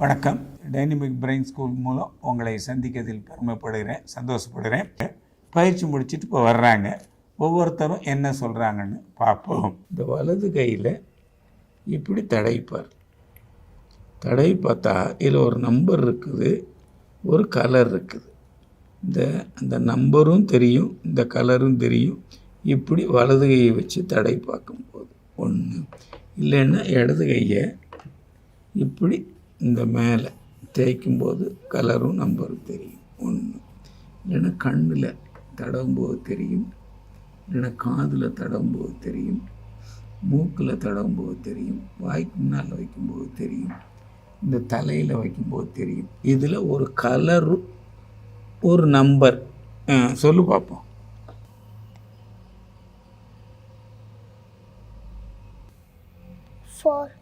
வணக்கம். Dynamic brain school மூலம் உங்களை சந்திக்கிறதில் பெருமைப்படுகிறேன் சந்தோஷப்படுகிறேன். பயிற்சி முடிச்சுட்டு இப்போ வர்றாங்க. ஒவ்வொருத்தரும் என்ன சொல்கிறாங்கன்னு பார்ப்போம். இந்த வலது கையில் இப்படி தடைப்பார். தடை பார்த்தா இதில் ஒரு நம்பர் இருக்குது ஒரு கலர் இருக்குது. இந்த அந்த நம்பரும் தெரியும் இந்த கலரும் தெரியும். இப்படி வலது கையை வச்சு தடை பார்க்கும்போது ஒன்று இல்லைன்னா இடது கையை இப்படி இந்த மேலே தேய்க்கும்போது கலரும் நம்பரும் தெரியும். ஒன்று இல்லைன்னா கண்ணில் தடவும்போது தெரியும். இல்லைன்னா காதில் தடவும்போது தெரியும். மூக்கில் தடவும்போது தெரியும். வாய்க்கு முன்னால் வைக்கும்போது தெரியும். இந்த தலையில் வைக்கும்போது தெரியும். இதில் ஒரு கலரும் ஒரு நம்பர். சொல்லு பார்ப்போம். ஃபோர்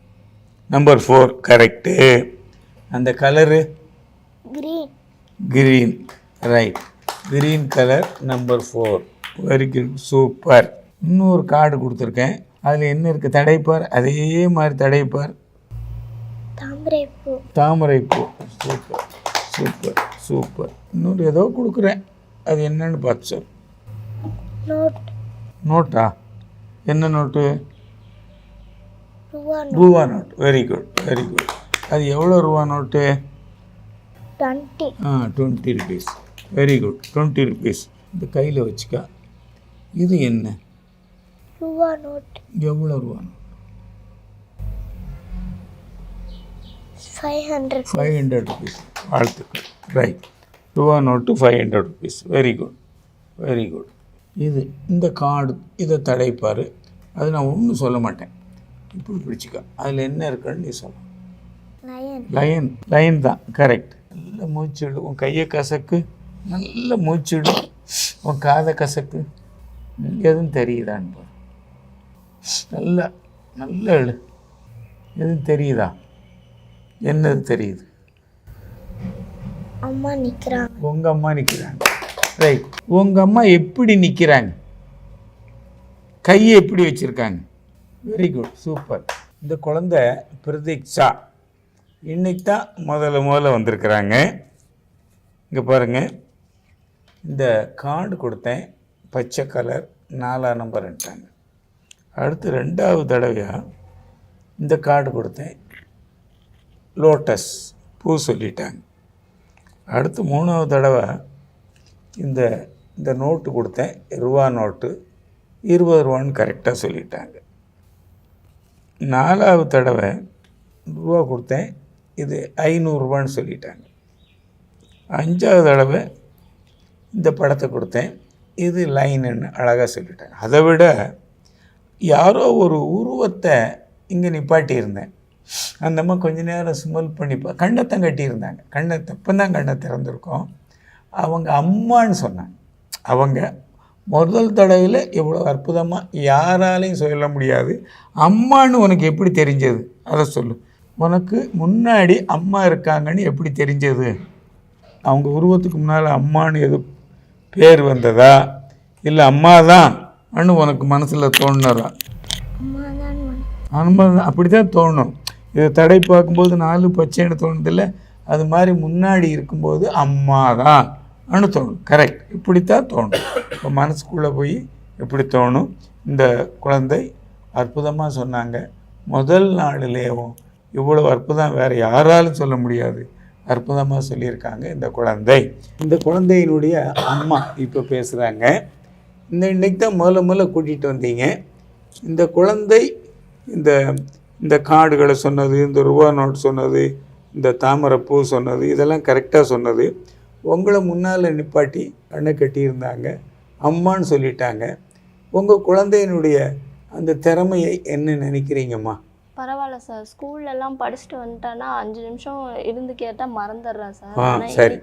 நம்பர் ஃபோர் கரெக்டு அந்த colour green, green right green colour number four very good super இன்னொரு கார்டு கொடுத்துருக்கேன். அதில் என்ன இருக்குது தடைப்பார். அதே மாதிரி தடைப்பார். தாமரைப்பூ. தாமரைப்பூ. சூப்பர் சூப்பர் சூப்பர் இன்னொரு ஏதோ கொடுக்குறேன். அது என்னன்னு பார்த்து note, நோட்டா என்ன நோட்டு ரூபா note very good very good அது எவ்வளோ ரூபா நோட்டு twenty, ஆ twenty rupees very good twenty rupees இந்த கையில் வச்சுக்க. இது என்ன? ரூபா note, எவ்வளோ ரூபா note five hundred, five hundred rupees வாழ்த்துக்கள். ரைட் ரூபா note five hundred rupees very good very good இது இந்த கார்டு இதை தடைப்பார் அது நான் ஒன்றும் சொல்ல மாட்டேன். இப்படி பிடிச்சிக்க. அதில் என்ன இருக்குன்னு நீ சொல்ல. Nine, லயன் லயன் தான். கரெக்ட் நல்ல மூச்சுடு. உன் கையை கசக்கு. நல்ல மூச்சுடு. உன் காதை கசக்கு. எதுவும் தெரியுதான்னு பாரு நல்ல நல்ல எழு. எதுவும் தெரியுதா? என்னது தெரியுது? அம்மா நிக்கிறாங்க. உங்கள் அம்மா நிற்கிறாங்க ரைட் உங்கள் அம்மா எப்படி நிற்கிறாங்க கையை எப்படி வச்சுருக்காங்க? வெரி குட் சூப்பர் இந்த குழந்தை பிரதீக்ஷா. இன்னைக்கு தான் முதல்ல முதல்ல வந்திருக்கிறாங்க. இங்கே பாருங்கள் இந்த கார்டு கொடுத்தேன். பச்சை கலர் நாலாம் நம்பர்ன்ட்டாங்க அடுத்து ரெண்டாவது தடவையாக இந்த கார்டு கொடுத்தேன். லோட்டஸ் பூ சொல்லிட்டாங்க. அடுத்து மூணாவது தடவை இந்த இந்த நோட்டு கொடுத்தேன். ரூபா நோட்டு இருபது ரூபான்னு கரெக்டாக சொல்லிட்டாங்க. நாலாவது தடவை ரூபா கொடுத்தேன். இது ஐநூறுரூவான்னு சொல்லிட்டாங்க. அஞ்சாவது தடவை இந்த படத்தை கொடுத்தேன். இது லைனுன்னு அழகாக சொல்லிட்டாங்க. அதை விட யாரோ ஒரு உருவத்தை இங்கே நிப்பாட்டியிருந்தேன். அந்த அம்மா கொஞ்ச நேரம் ஸ்மெல் பண்ணி பா கட்டியிருந்தாங்க. கண்ணை தப்பந்தான் கண்ணை திறந்துருக்கோம். அவங்க அம்மான்னு சொன்னாங்க. அவங்க முதல் தடவையில் இவ்வளோ அற்புதமாக யாராலையும் சொல்ல முடியாது. அம்மான்னு உனக்கு எப்படி தெரிஞ்சது? அதை சொல்லு. உனக்கு முன்னாடி அம்மா இருக்காங்கன்னு எப்படி தெரிஞ்சது? அவங்க உருவத்துக்கு முன்னால் அம்மான்னு எது பேர் வந்ததா? இல்லை அம்மா தான் அன்னு உனக்கு மனசில் தோணுறா அம்மா அனுமதி அப்படி தான் தோணும். இதை தடை பார்க்கும்போது நாலு பச்சைன்னு தோணுதில்ல. அது மாதிரி முன்னாடி இருக்கும்போது அம்மா தான் அனு தோணும். கரெக்ட் இப்படித்தான் தோணும். இப்போ மனசுக்குள்ளே போய் இப்படி தோணும்? இந்த குழந்தை அற்புதமாக சொன்னாங்க. முதல் நாளிலேயும் இவ்வளோ அற்புதம் வேறு யாராலும் சொல்ல முடியாது. அற்புதமாக சொல்லியிருக்காங்க இந்த குழந்தை. இந்த குழந்தையினுடைய அம்மா இப்போ பேசுகிறாங்க இந்த இன்னைக்கு தான் முதல்ல முதல்ல கூட்டிகிட்டு வந்தீங்க. இந்த குழந்தை இந்த இந்த கார்டுகளை சொன்னது இந்த ரூபா நோட் சொன்னது இந்த தாமரைப்பூ சொன்னது இதெல்லாம் கரெக்டாக சொன்னது. உங்களை முன்னால் நிப்பாட்டி கண்ணை கட்டியிருந்தாங்க. அம்மான்னு சொல்லிட்டாங்க. உங்கள் குழந்தையினுடைய அந்த திறமையை என்ன நினைக்கிறீங்கம்மா? பரவாயில்ல சார். ஸ்கூல்ல எல்லாம் படிச்சுட்டு வந்துட்டானா அஞ்சு நிமிஷம் இருந்து கேட்டா மறந்துடுறான் சார். சரி.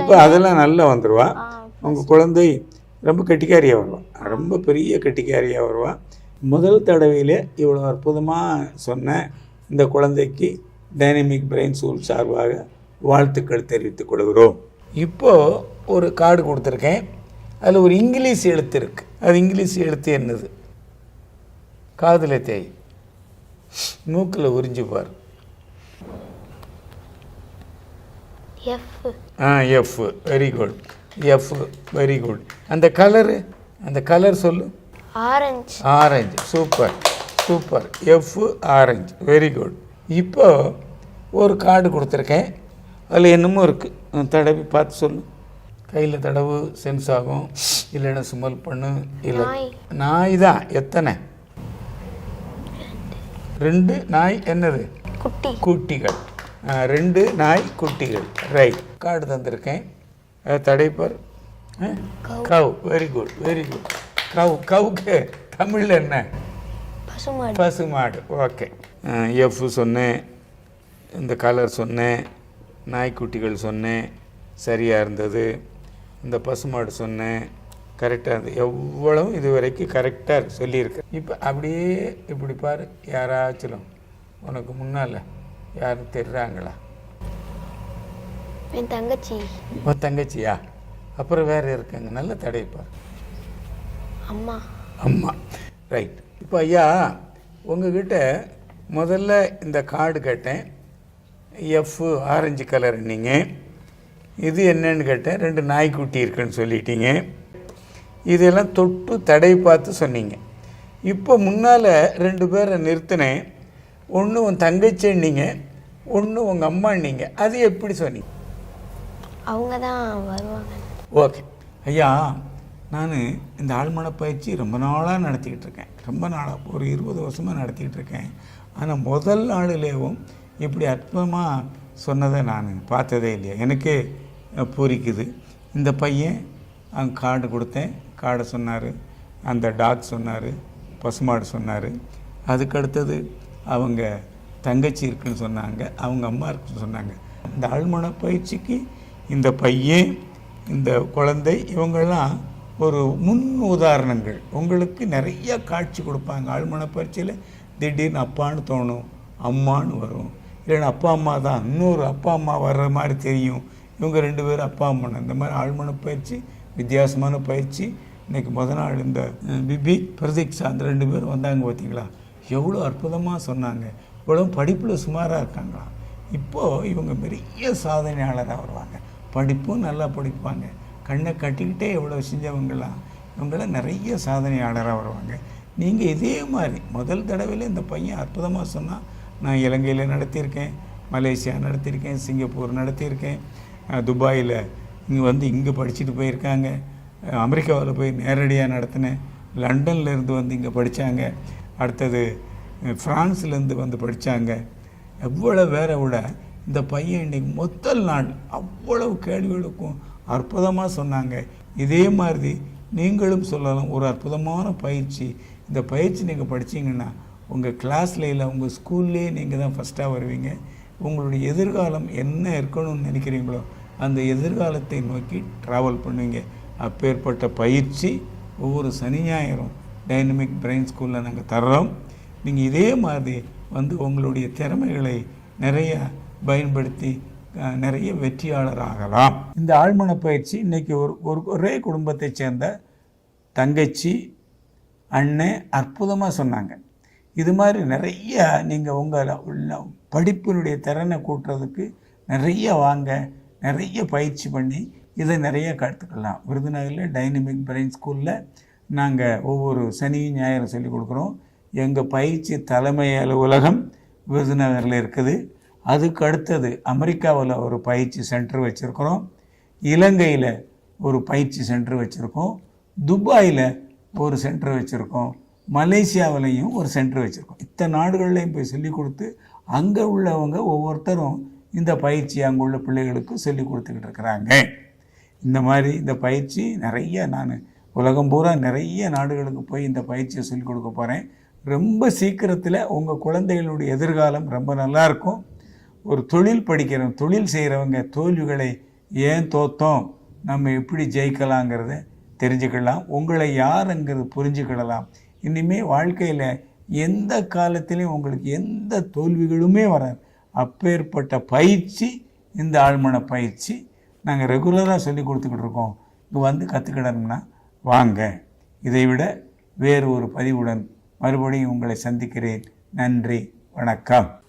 இப்போ அதெல்லாம் நல்லா வந்துடுவா உங்கள் குழந்தை ரொம்ப கெட்டிக்காரியாக வருவா. ரொம்ப பெரிய கெட்டிக்காரியாக வருவா. முதல் தடவையில் இவ்வளோ அற்புதமாக சொன்ன இந்த குழந்தைக்கு டைனமிக் பிரெயின் ஸ்கூல் சார்பாக வாழ்த்துக்கள் தெரிவித்துக் கொள்கிறோம். இப்போது ஒரு கார்டு கொடுத்துருக்கேன். அதில் ஒரு இங்கிலீஷ் எழுத்து இருக்குது அது இங்கிலீஷ் எழுத்து என்னது? காதில் தேய். மூக்கில் உறிஞ்சு பார். எஃப் ஆ F very good F very good அந்த கலரு அந்த கலர் சொல்லு. Orange orange super super F orange very good இப்போ ஒரு கார்டு கொடுத்துருக்கேன். அதில் என்னமோ இருக்குது தடவி பார்த்து சொல்லு. கையில் தடவு சென்ஸ் ஆகும். இல்லைன்னா சுமல் பண்ணு. இல்லை நாய். தான். எத்தனை? ரெண்டு நாய் என்னது? குட்டி. குட்டிகள். ரெண்டு நாய் குட்டிகள். ரைட் கார்டு தந்திருக்கேன். தடைப்பர் cow. Very good very good cow கவுக்கு தமிழில் என்ன? பசுமாடு. பசுமாடு. ஓகே எஃப் சொன்னேன். இந்த கலர் சொன்னேன். நாய்க்குட்டிகள் சொன்னேன் சரியாக இருந்தது. இந்த பசுமாடு சொன்னேன் கரெக்டாக இருந்தது எவ்வளவு இது வரைக்கும் கரெக்டாக சொல்லியிருக்கேன் இப்போ அப்படியே இப்படி பாரு யாராச்சும் உனக்கு முன்னால் யாரும் தெரிறாங்களா? என் தங்கச்சி. உன் தங்கச்சியா? அப்புறம் வேறு இருக்காங்க நல்ல தடைப்பார் அம்மா. அம்மா. ரைட் இப்போ ஐயா உங்ககிட்ட முதல்ல இந்த கார்டு கேட்டேன். எஃப் ஆரஞ்சு கலர் இது என்னன்னு கேட்டேன் ரெண்டு நாய்க்குட்டி இருக்குன்னு சொல்லிட்டீங்க. இதெல்லாம் தொட்டு தடை பார்த்து சொன்னீங்க. இப்போ முன்னால் ரெண்டு பேரை நிறுத்தினேன். ஒன்று உன் தங்கச்சின்னீங்க ஒன்று உங்கள் அம்மான்னீங்க அது எப்படி சொன்னீங்க? அவங்க தான் வருவாங்க. ஓகே. ஐயா நான் இந்த ஆழ்மன பயிற்சி ரொம்ப நாளாக நடத்திக்கிட்டு இருக்கேன். ரொம்ப நாளாக ஒரு இருபது வருஷமாக நடத்திக்கிட்டு இருக்கேன். ஆனால் முதல் நாளிலேயும் இப்படி அற்புதமாக சொன்னதை நான் பார்த்ததே இல்லையா? எனக்கு பூரிக்குது. இந்த பையன் அங்கே கார்டு கொடுத்தேன். கார்டை சொன்னார். அந்த டாக் சொன்னார். பசுமாடு சொன்னார். அதுக்கடுத்தது அவங்க தங்கச்சி இருக்குன்னு சொன்னாங்க. அவங்க அம்மா இருக்குன்னு சொன்னாங்க. இந்த ஆழ்மன பயிற்சிக்கு இந்த பையன் இந்த குழந்தை இவங்கெல்லாம் ஒரு முன் உதாரணங்கள். உங்களுக்கு நிறைய காட்சி கொடுப்பாங்க. ஆழ்மன பயிற்சியில் திடீர்னு அப்பான்னு தோணும் அம்மான்னு வரும். இல்லைன்னா அப்பா அம்மா தான். இன்னொரு அப்பா அம்மா வர்ற மாதிரி தெரியும். இவங்க ரெண்டு பேரும் அப்பா அம்மா இந்த மாதிரி ஆழ்மன பயிற்சி வித்தியாசமான பயிற்சி. இன்னைக்கு முத நாள் இந்த பிபி பிரதீக்ஷா அந்த ரெண்டு பேரும் வந்தாங்க பார்த்தீங்களா எவ்வளோ அற்புதமாக சொன்னாங்க. இவ்வளோ படிப்பில் சுமாராக இருக்காங்களா? இப்போது இவங்க பெரிய சாதனையாளராக வருவாங்க. படிப்பும் நல்லா படிப்பாங்க. கண்ணை கட்டிக்கிட்டே எவ்வளோ செஞ்சவங்களாம் இவங்களாம் நிறைய சாதனையாளராக வருவாங்க. நீங்கள் இதே மாதிரி முதல் தடவையில் இந்த பையன் அற்புதமாக சொன்னால் நான் இலங்கையில் நடத்தியிருக்கேன் மலேசியா நடத்தியிருக்கேன் சிங்கப்பூர் நடத்தியிருக்கேன் துபாயில் இங்கே வந்து இங்கே படிச்சுட்டு போயிருக்காங்க. அமெரிக்காவில் போய் நேரடியாக நடத்தினேன். லண்டன்லேருந்து வந்து இங்கே படித்தாங்க அடுத்தது ஃப்ரான்ஸ்லேருந்து வந்து படித்தாங்க எவ்வளோ வேற விட இந்த பையன் இன்னைக்கு முதல் நாள் அவ்வளவு கேள்விகளுக்கும் அற்புதமாக சொன்னாங்க. இதே மாதிரி நீங்களும் சொல்லலாம் ஒரு அற்புதமான பயிற்சி. இந்த பயிற்சி நீங்கள் படிச்சீங்கன்னா உங்கள் கிளாஸில் இல்லை உங்கள் ஸ்கூல்லேயே நீங்கள் தான் ஃபஸ்ட்டாக வருவீங்க. உங்களுடைய எதிர்காலம் என்ன இருக்கணும்னு நினைக்கிறீங்களோ அந்த எதிர்காலத்தை நோக்கி ட்ராவல் பண்ணுவீங்க. அப்பேற்பட்ட பயிற்சி ஒவ்வொரு சனி ஞாயிறும் டைனமிக் பிரெயின் ஸ்கூலில் நாங்கள் தர்றோம். நீங்கள் இதே மாதிரி வந்து உங்களுடைய திறமைகளை நிறைய பயன்படுத்தி நிறைய வெற்றியாளர் ஆகலாம் இந்த ஆழ்மன பயிற்சி இன்னைக்கு ஒரு ஒரு ஒரே குடும்பத்தைச் சேர்ந்த தங்கச்சி அண்ணன் அற்புதமாக சொன்னாங்க. இது மாதிரி நிறைய நீங்கள் உங்கள் உள்ள படிப்பினுடைய திறனை கூட்டுறதுக்கு நிறைய வாங்க நிறைய பயிற்சி பண்ணி இதை நிறைய கற்றுக்கலாம் விருதுநகரில் டைனமிக் பிரெயின் ஸ்கூலில் நாங்கள் ஒவ்வொரு சனி ஞாயிறு சொல்லிக் கொடுக்குறோம். எங்கள் பயிற்சி தலைமை அலுவலகம் விருதுநகரில் இருக்குது. அதுக்கு அடுத்தது அமெரிக்காவில் ஒரு பயிற்சி சென்டர் வச்சுருக்கிறோம். இலங்கையில் ஒரு பயிற்சி சென்டர் வச்சுருக்கோம். துபாயில் ஒரு சென்டர் வச்சுருக்கோம். மலேசியாவிலையும் ஒரு சென்டர் வச்சுருக்கோம். இத்தனை நாடுகள்லையும் போய் சொல்லிக் கொடுத்து அங்கே உள்ளவங்க ஒவ்வொருத்தரும் இந்த பயிற்சி அங்கே உள்ள பிள்ளைகளுக்கு சொல்லி கொடுத்துக்கிட்டு இருக்கிறாங்க. இந்த மாதிரி இந்த பயிற்சி நிறைய நான் உலகம் பூரா நிறைய நாடுகளுக்கு போய் இந்த பயிற்சியை சொல்லிக் கொடுக்க போகிறேன் ரொம்ப சீக்கிரத்தில் உங்கள் குழந்தைகளுடைய எதிர்காலம் ரொம்ப நல்லாயிருக்கும் ஒரு தொழில் படிக்கிறவங்க தொழில் செய்கிறவங்க தோல்விகளை ஏன் தோத்தோம் நம்ம எப்படி ஜெயிக்கலாங்கிறத தெரிஞ்சுக்கலாம். உங்களை யாருங்கிறது புரிஞ்சுக்கிடலாம். இனிமே வாழ்க்கையில் எந்த காலத்திலையும் உங்களுக்கு எந்த தோல்விகளுமே வராது. அப்பேற்பட்ட பயிற்சி இந்த ஆழ்மன பயிற்சி நாங்கள் ரெகுலராக சொல்லி கொடுத்துக்கிட்டு இருக்கோம். இங்கே வந்து கற்றுக்கிடணும்னா வாங்க. இதைவிட வேறு ஒரு பதிவுடன் மறுபடியும் உங்களை சந்திக்கிறேன். நன்றி வணக்கம்.